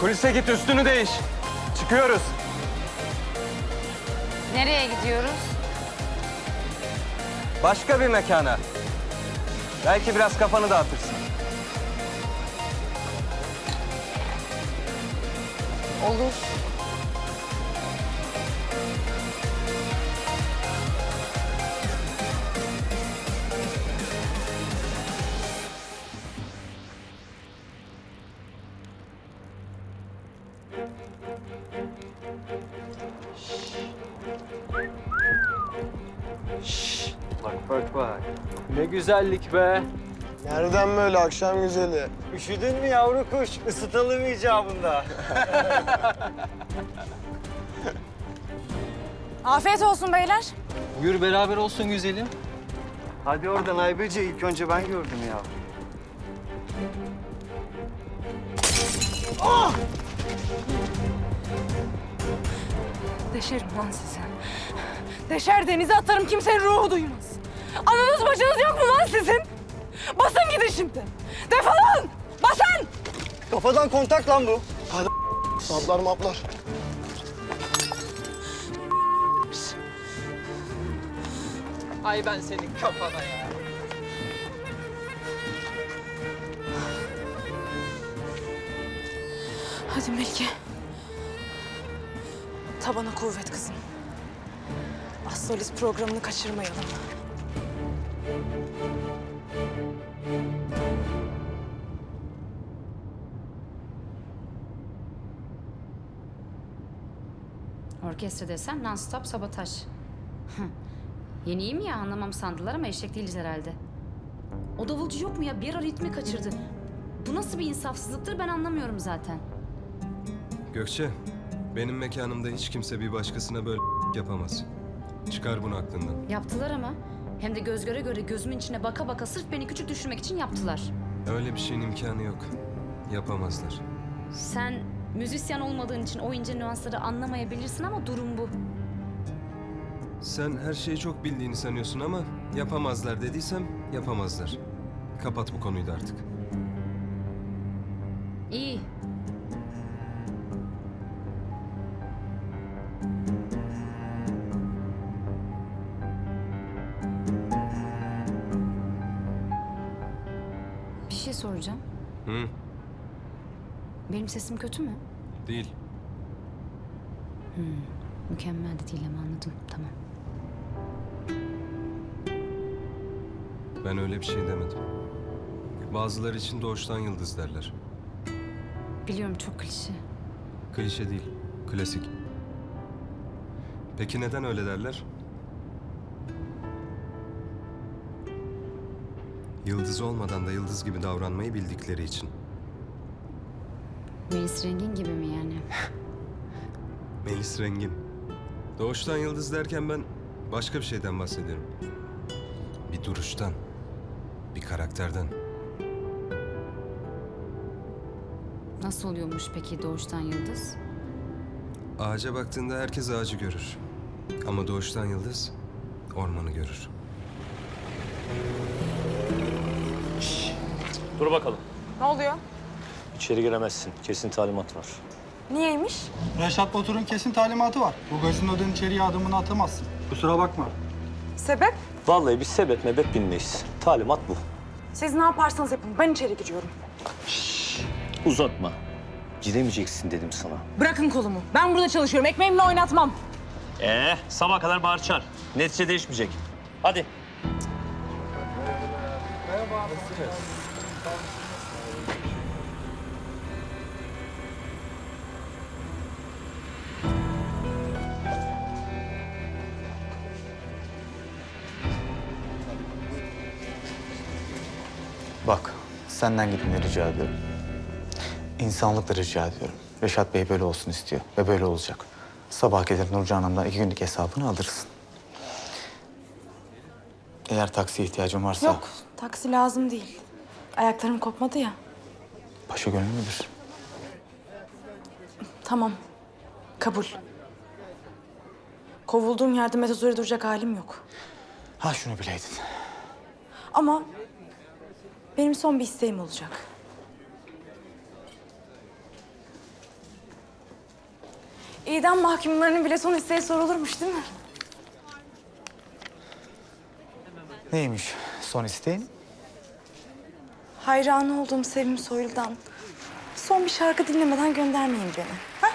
Kulise git üstünü değiş. Çıkıyoruz. Nereye gidiyoruz? Başka bir mekana. Belki biraz kafanı dağıtırsın. Olur. Bak bak bak. Ne güzellik be. Nereden böyle akşam güzeli? Üşüdün mü yavru kuş? Isıtalım icabında. Afiyet olsun beyler. Buyur beraber olsun güzelim. Hadi oradan Aybeci. ilk önce ben gördüm ya. Deşerim lan sizi. Deşer denize atarım kimsenin ruhu duymaz. Ananız bacınız yok mu lan sizin? Basın gidin şimdi. Defolun! Basın! Kafadan kontak lan bu. Saplar maplar. Ay ben senin kafana ya. Hadi Melike. Tabana kuvvet kızım. Astrolist programını kaçırmayalım. Orkestra desem non-stop sabotaj. Yeniyim ya anlamam sandılar ama eşek değiliz herhalde. O davulcu yok mu ya? Bir ara ritmi kaçırdı. Bu nasıl bir insafsızlıktır ben anlamıyorum zaten. Gökçe, benim mekanımda hiç kimse bir başkasına böyle yapamaz. Çıkar bunu aklından. Yaptılar ama. Hem de göz göre göre gözümün içine baka baka sırf beni küçük düşürmek için yaptılar. Öyle bir şeyin imkanı yok. Yapamazlar. Sen müzisyen olmadığın için o ince nüansları anlamayabilirsin ama durum bu. Sen her şeyi çok bildiğini sanıyorsun ama yapamazlar dediysem yapamazlar. Kapat bu konuyu da artık. İyi. Hı, Benim sesim kötü mü? değil. Mükemmel de değil ama anladım. Tamam. Ben öyle bir şey demedim. Bazıları için doğuştan yıldız derler. Biliyorum çok klişe. Klişe değil, klasik. Peki neden öyle derler? Yıldız olmadan da yıldız gibi davranmayı bildikleri için. Melis Rengin gibi mi yani? Melis Rengin. Doğuştan yıldız derken ben başka bir şeyden bahsediyorum. Bir duruştan, bir karakterden. Nasıl oluyormuş peki doğuştan yıldız? Ağaca baktığında herkes ağacı görür. Ama doğuştan yıldız ormanı görür. Dur bakalım. Ne oluyor? İçeri giremezsin. Kesin talimat var. Niyeymiş? Reşat Batur'un kesin talimatı var. Bu gazinodan içeriye adımını atamazsın. Kusura bakma. Sebep? Vallahi biz sebep mebep bilmeyiz. Talimat bu. Siz ne yaparsanız yapın. Ben içeri giriyorum. Uzatma. Giremeyeceksin dedim sana. Bırakın kolumu. Ben burada çalışıyorum. Ekmeğimle oynatmam. Ee, sabah kadar bağırçar. Netice değişmeyecek. Hadi. Bak, senden gitmeni rica ediyorum. İnsanlıkla rica ediyorum. Reşat Bey böyle olsun istiyor ve böyle olacak. Sabah gelir Nurcan Hanım'dan iki günlük hesabını alırsın. Eğer taksiye ihtiyacın varsa... Yok. Taksi lazım değil. Ayaklarım kopmadı ya. Paşa gönüllüdür. Tamam. Kabul. Kovulduğum yerde metazori duracak halim yok. Ha şunu bileydin. Ama benim son bir isteğim olacak. İdam mahkumlarının bile son isteği sorulurmuş değil mi? Neymiş son isteğin? Hayranı olduğum Sevim Soylu'dan son bir şarkı dinlemeden göndermeyin beni. Ha?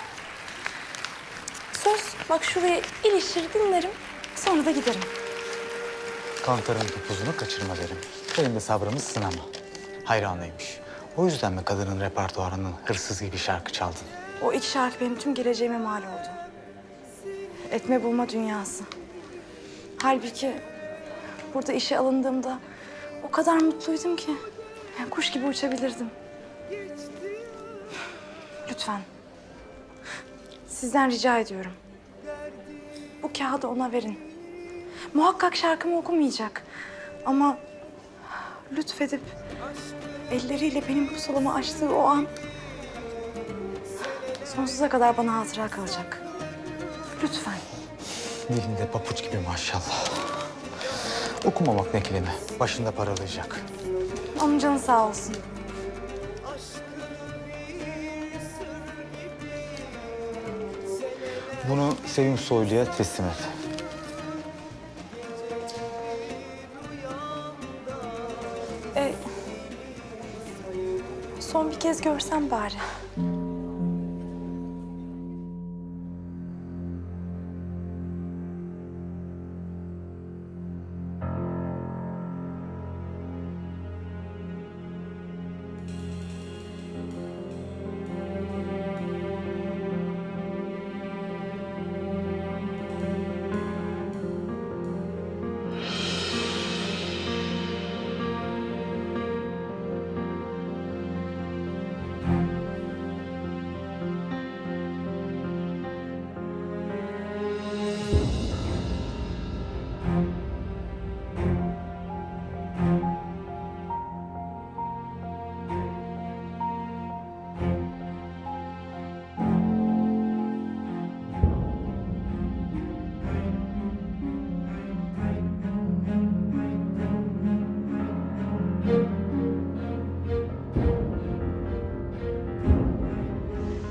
Söz bak şuraya ilişir dinlerim sonra da giderim. Kantarın topuzunu kaçırma derim. Benim de sabrımı sınama. Hayranıymış. O yüzden mi kadının repertuarının hırsız gibi şarkı çaldın? O iki şarkı benim tüm geleceğime mal oldu. Etme bulma dünyası. Halbuki burada işe alındığımda o kadar mutluydum ki yani kuş gibi uçabilirdim. Lütfen. Sizden rica ediyorum. Bu kağıdı ona verin. Muhakkak şarkımı okumayacak. Ama lütfedip elleriyle benim pusulamı açtığı o an sonsuza kadar bana hatıra kalacak. Lütfen. Dilinde papuç gibi maşallah. Okumamak ne kelime. Başında paralayacak. Onun canı sağ olsun. Bunu Sevim Soylu'ya teslim et. E, son bir kez görsem bari.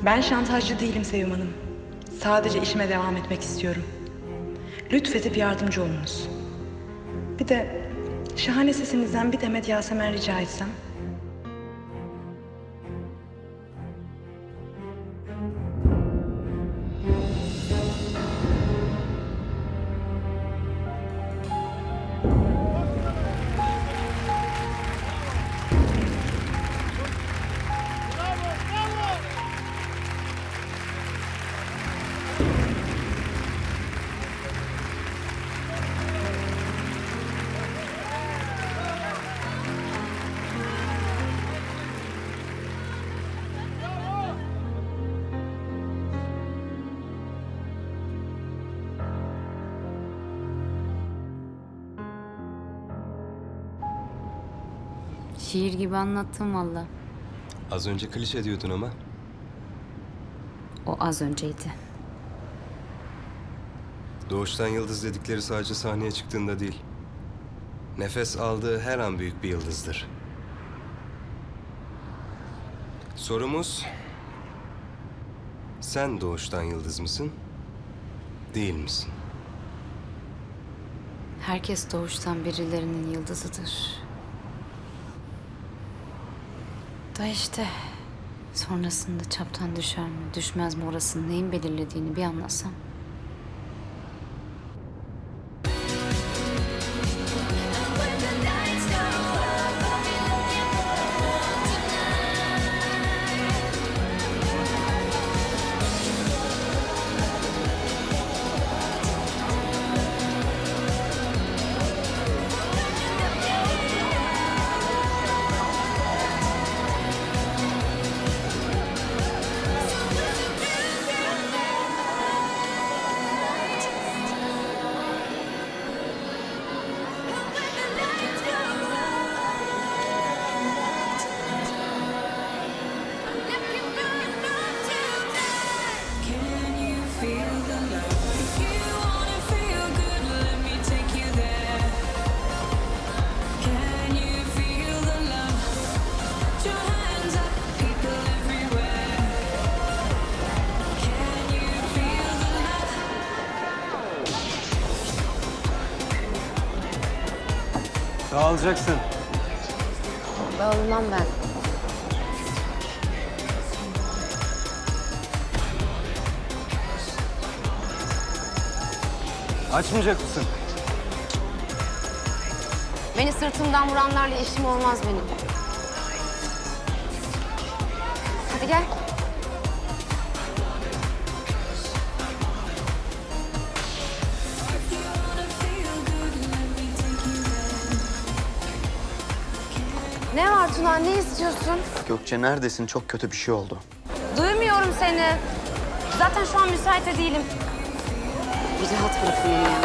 Ben şantajcı değilim Sevim Hanım. Sadece işime devam etmek istiyorum. Lütfedip yardımcı olunuz. Bir de şahane sesinizden bir demet Yasemen rica etsem. Şiir gibi anlattım valla. Az önce klişe diyordun ama. O az önceydi. Doğuştan yıldız dedikleri sadece sahneye çıktığında değil. Nefes aldığı her an büyük bir yıldızdır. Sorumuz... Sen doğuştan yıldız mısın? Değil misin? Herkes doğuştan birilerinin yıldızıdır. Da işte sonrasında çaptan düşer mi, düşmez mi orasını neyin belirlediğini bir anlasam. Dağılacaksın. Dağılmam ben. Açmayacak mısın? Beni sırtımdan vuranlarla işim olmaz benim. Hadi gel. Tuna? Ne istiyorsun? Gökçe neredesin? Çok kötü bir şey oldu. Duymuyorum seni. Zaten şu an müsait de değilim. Bir rahat bırakın beni ya.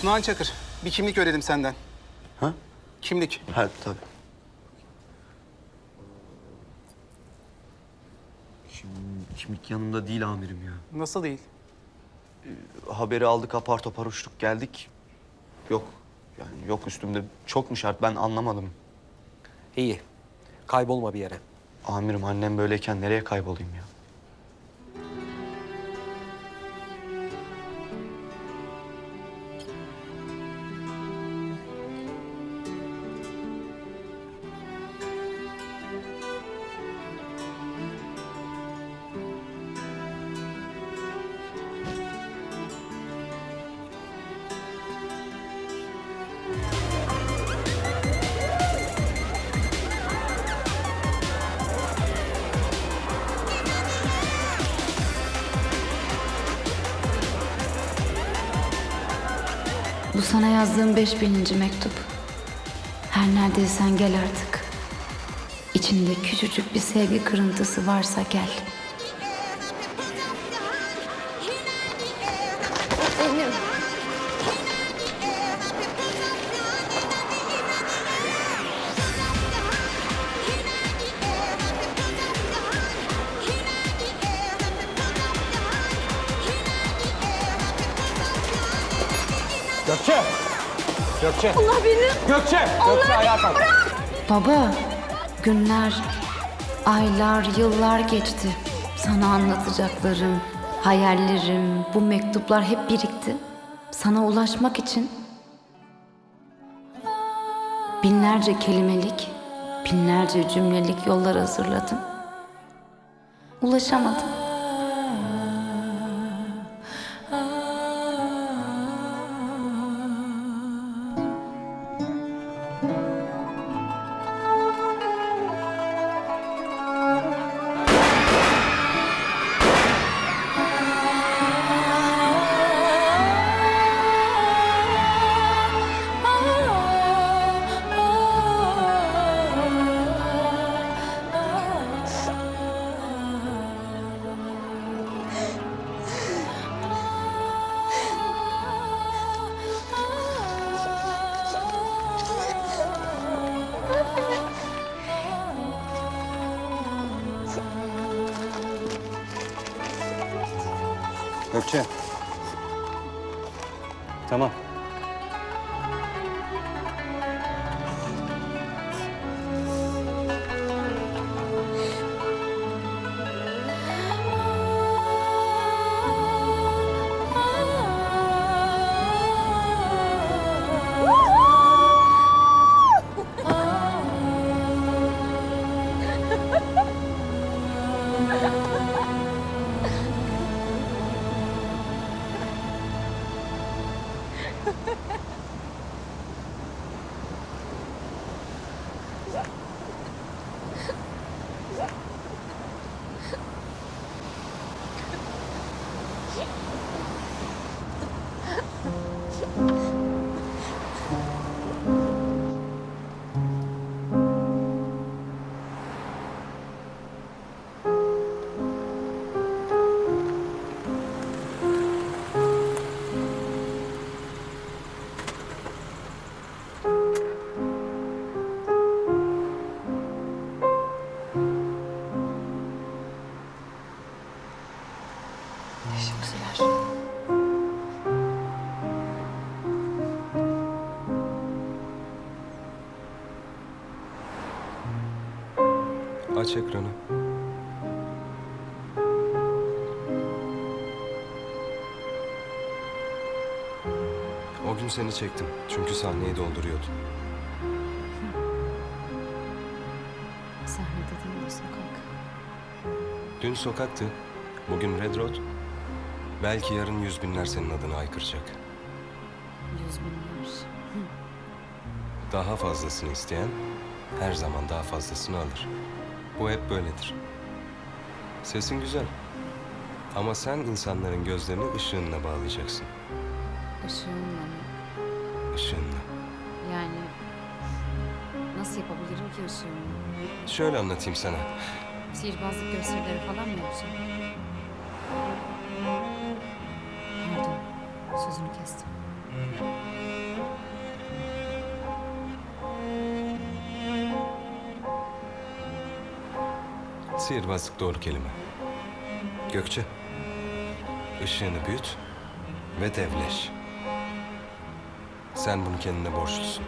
Tunağan Çakır, bir kimlik öğrenim senden. Ha? Kimlik. Ha tabii. Şimdi kimlik yanımda değil amirim ya. Nasıl değil? Haberi aldık apar topar uçtuk geldik. Yok. Yani yok üstümde çok mu şart ben anlamadım. İyi. Kaybolma bir yere. Amirim annem böyleyken nereye kaybolayım ya? Bu sana yazdığım beş bininci mektup. Her neredeysen gel artık. İçinde küçücük bir sevgi kırıntısı varsa gel. Gökçe! Gökçe ayağa kalk. Baba, günler, aylar, yıllar geçti. Sana anlatacaklarım, hayallerim, bu mektuplar hep birikti. Sana ulaşmak için binlerce kelimelik, binlerce cümlelik yollar hazırladım. Ulaşamadım. Gökçe. Tamam. 想。Aç ekranı. O gün seni çektim. Çünkü sahneyi dolduruyordun. Sahnede değil de sokak. Dün sokaktı. Bugün Red Road. Belki yarın yüz binler senin adını haykıracak. Yüz binler. Daha fazlasını isteyen her zaman daha fazlasını alır. Bu hep böyledir. Sesin güzel. Ama sen insanların gözlerini ışığınla bağlayacaksın. Işığınla mı? Işığınla. Yani nasıl yapabilirim ki ışığımla? Şöyle anlatayım sana. Sihirbazlık gösterileri falan mı yapacağım? Sihirbazlık doğru kelime. Gökçe. ışığını büyüt ve devleş. Sen bunu kendine borçlusun.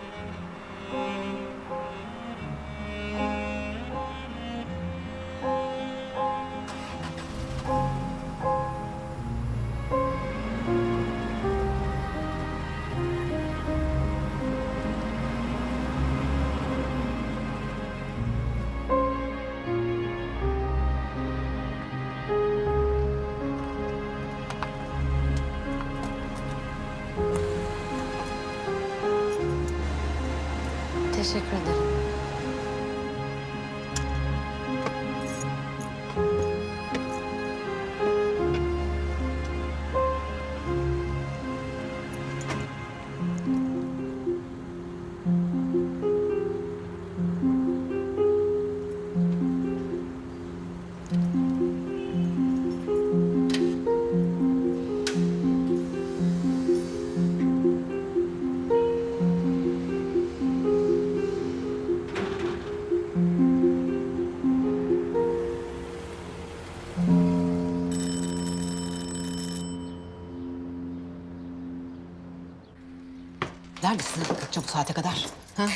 Neredesin? Kaçacağım bu saate kadar. Ha?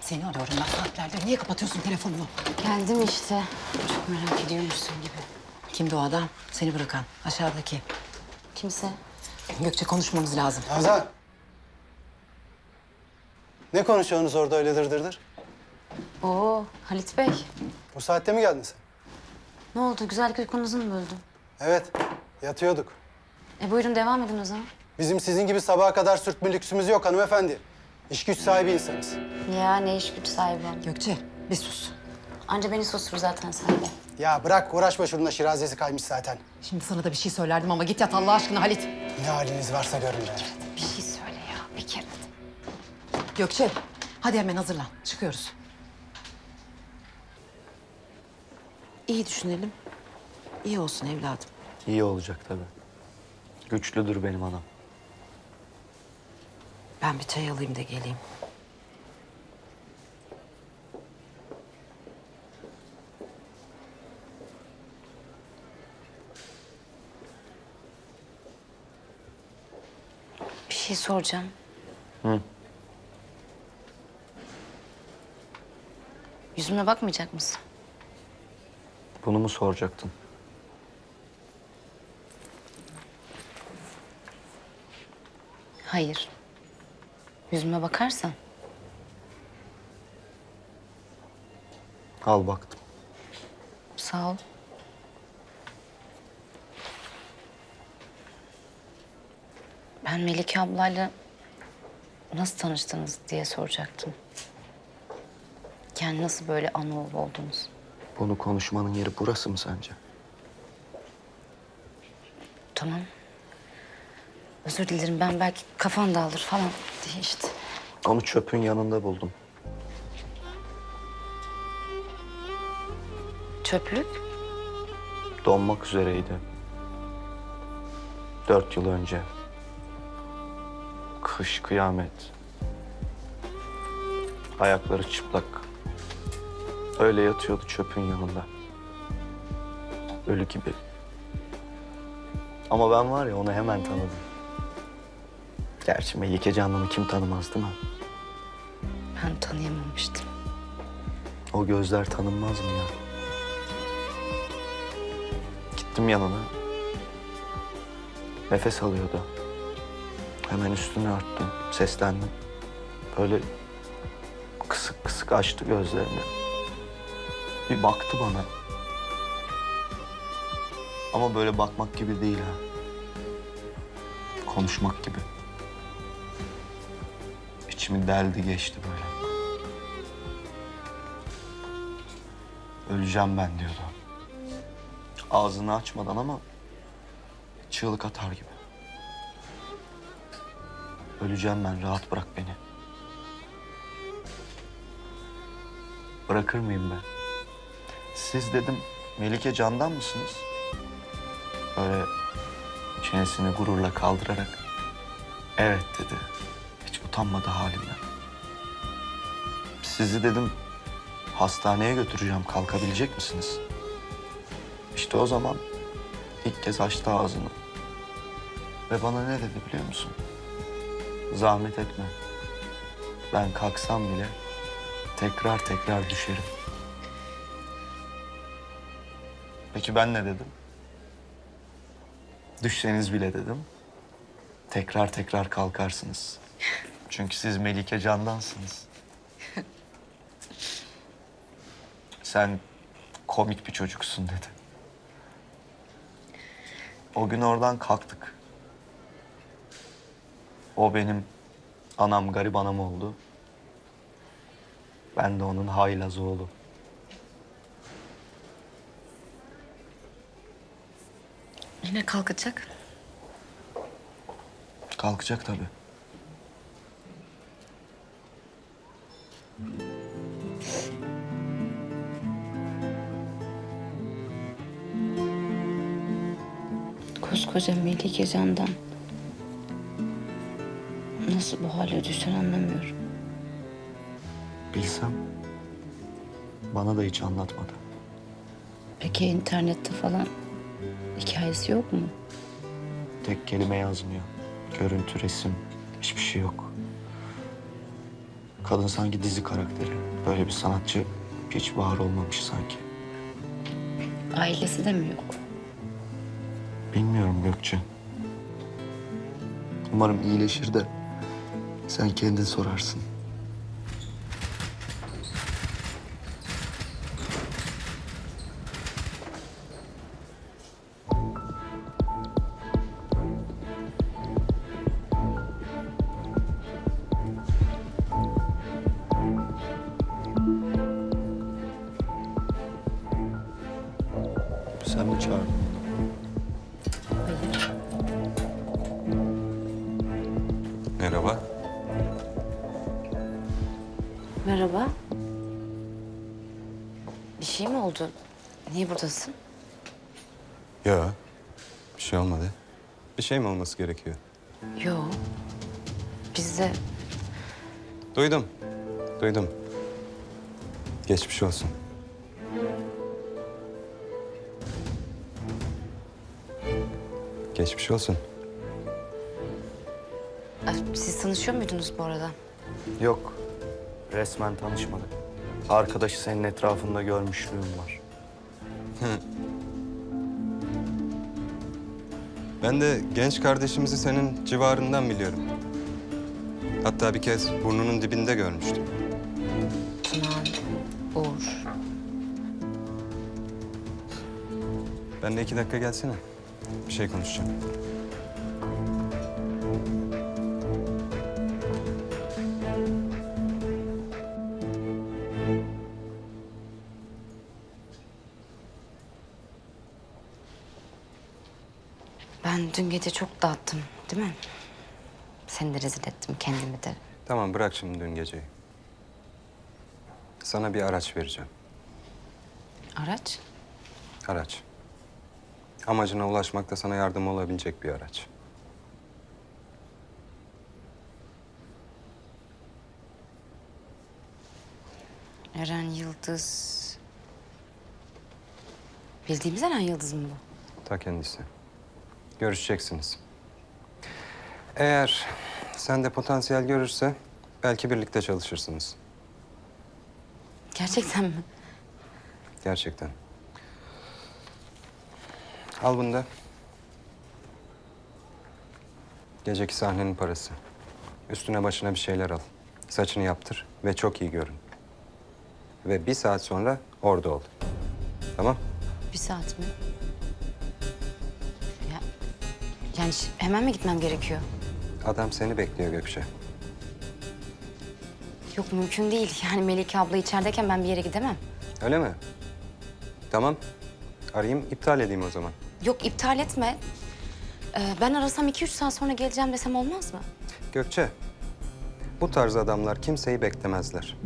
Seni arıyorum ben saatlerdir. Niye kapatıyorsun telefonunu? Geldim işte. Çok merak ediyormuşsun gibi. Kimdi o adam? Seni bırakan. Aşağıdaki. Kimse. Gökçe konuşmamız lazım. Hazan. Ne konuşuyorsunuz orada öyle dırdırdır? Oo, Halit Bey. Bu saatte mi geldin sen? Ne oldu? Güzellik uykunuzu mu böldüm? Evet. Yatıyorduk. E buyurun devam edin o zaman. Bizim sizin gibi sabaha kadar sürtme lüksümüz yok hanımefendi. İş güç sahibi insanız. Ya ne iş güç sahibi. Gökçe bir sus. Anca beni sustur zaten sen de. Ya bırak uğraşma şununla şirazesi kaymış zaten. Şimdi sana da bir şey söylerdim ama git yat Allah aşkına Halit. Ne haliniz varsa görün be. Bir şey söyle ya bir kere. Gökçe hadi hemen hazırlan. Çıkıyoruz. İyi düşünelim. İyi olsun evladım. İyi olacak tabii. Güçlüdür benim anam. Ben bir çay alayım da geleyim. Bir şey soracağım. Hı. Yüzüme bakmayacak mısın? Bunu mu soracaktın? Hayır. Yüzüme bakarsan Al baktım. sağ ol. Ben Melike ablayla nasıl tanıştınız diye soracaktım. Yani nasıl böyle Anoğlu oldunuz? Bunu konuşmanın yeri burası mı sence? Tamam. Özür dilerim ben belki kafan dağılır falan diye işte. Onu çöpün yanında buldum. Çöplük? Donmak üzereydi. Dört yıl önce. Kış kıyamet. Ayakları çıplak. Öyle yatıyordu çöpün yanında. Ölü gibi. Ama ben var ya onu hemen tanıdım. Gerçi Melike Canlı'nı kim tanımaz değil mi? Ben tanıyamamıştım. O gözler tanınmaz mı ya? Gittim yanına. Nefes alıyordu. Hemen üstünü örttüm, seslendim. Böyle kısık kısık açtı gözlerini. Bir baktı bana. Ama böyle bakmak gibi değil ha. Konuşmak gibi. İçimi deldi geçti böyle. Öleceğim ben diyordu. Ağzını açmadan ama çığlık atar gibi. Öleceğim ben, rahat bırak beni. Bırakır mıyım ben? Siz dedim Melike Can'dan mısınız? Böyle çenesini gururla kaldırarak. Evet dedi. Utanmadı halimden. Sizi dedim hastaneye götüreceğim. Kalkabilecek misiniz? İşte o zaman ilk kez açtı ağzını. Ve bana ne dedi biliyor musun? Zahmet etme. Ben kalksam bile tekrar tekrar düşerim. Peki ben ne dedim? Düşseniz bile dedim. Tekrar tekrar kalkarsınız. Çünkü siz Melike Can'dansınız. Sen komik bir çocuksun dedi. O gün oradan kalktık. O benim anam garip anam oldu. Ben de onun haylaz oğlu. Yine kalkacak. Kalkacak tabii. Koskoca Melike Can'dan nasıl bu hale düşer anlamıyorum. Bilsem bana da hiç anlatmadı. Peki internette falan hikayesi yok mu? Tek kelime yazmıyor. Görüntü, resim, hiçbir şey yok. Kadın sanki dizi karakteri. Böyle bir sanatçı hiç var olmamış sanki. Ailesi de mi yok? Bilmiyorum Gökçe. Umarım iyileşir de sen kendin sorarsın. Sen mi çağırdın? Hayır. Merhaba. Merhaba. Bir şey mi oldu? Niye buradasın? Ya bir şey olmadı. Bir şey mi olması gerekiyor? Yo. Biz de Duydum. Duydum. Geçmiş olsun. Geçmiş olsun. Siz tanışıyor muydunuz bu arada? Yok. Resmen tanışmadık. Arkadaşı senin etrafında görmüşlüğüm var. Ben de genç kardeşimizi senin civarından biliyorum. Hatta bir kez burnunun dibinde görmüştüm. Tunan, Uğur. Ben de iki dakika gelsene. Bir şey konuşacağım. Ben dün gece çok dağıttım, değil mi? Seni de rezil ettim, kendimi de. Tamam bırak şimdi dün geceyi. Sana bir araç vereceğim. Araç? Araç. Amacına ulaşmakta sana yardım olabilecek bir araç. Eren Yıldız. Bildiğimiz Eren Yıldız mı bu? Ta kendisi. Görüşeceksiniz. Eğer sen de potansiyel görürse belki birlikte çalışırsınız. Gerçekten mi? Gerçekten. Al bunu da. Geceki sahnenin parası. Üstüne başına bir şeyler al. Saçını yaptır ve çok iyi görün. Ve bir saat sonra orada ol. Tamam? Bir saat mi? Ya, yani hemen mi gitmem gerekiyor? Adam seni bekliyor Gökçe. Yok mümkün değil. Yani Melike abla içerideyken ben bir yere gidemem. Öyle mi? Tamam. Arayayım, iptal edeyim o zaman. Yok iptal etme. Ee, ben arasam iki üç saat sonra geleceğim desem olmaz mı? Gökçe, bu tarz adamlar kimseyi beklemezler.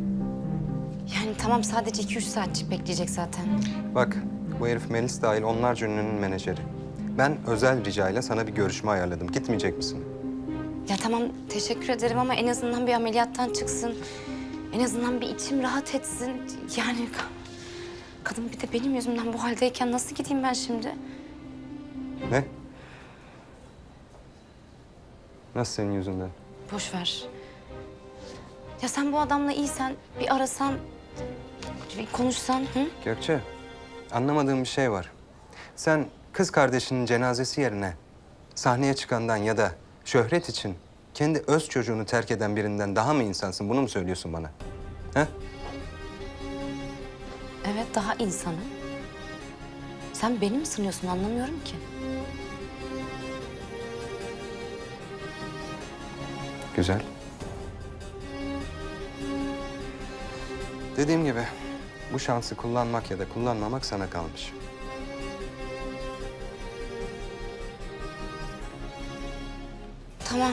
Yani tamam sadece iki üç saatçik bekleyecek zaten. Bak, bu herif Melis dahil onlarca ünlünün menajeri. Ben özel ricayla sana bir görüşme ayarladım. Gitmeyecek misin? Ya tamam teşekkür ederim ama en azından bir ameliyattan çıksın. En azından bir içim rahat etsin. Yani ka- kadın bir de benim yüzümden bu haldeyken nasıl gideyim ben şimdi? Ne? Nasıl senin yüzünden? Boş ver. Ya sen bu adamla iyisen bir arasan, bir konuşsan. Hı? Gökçe, anlamadığım bir şey var. Sen kız kardeşinin cenazesi yerine sahneye çıkandan ya da şöhret için kendi öz çocuğunu terk eden birinden daha mı insansın? Bunu mu söylüyorsun bana? Ha? Evet daha insanı. Sen beni mi sınıyorsun anlamıyorum ki. Güzel. Dediğim gibi bu şansı kullanmak ya da kullanmamak sana kalmış. Tamam.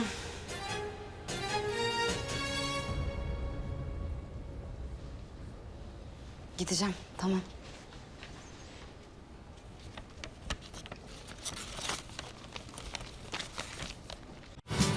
Gideceğim tamam.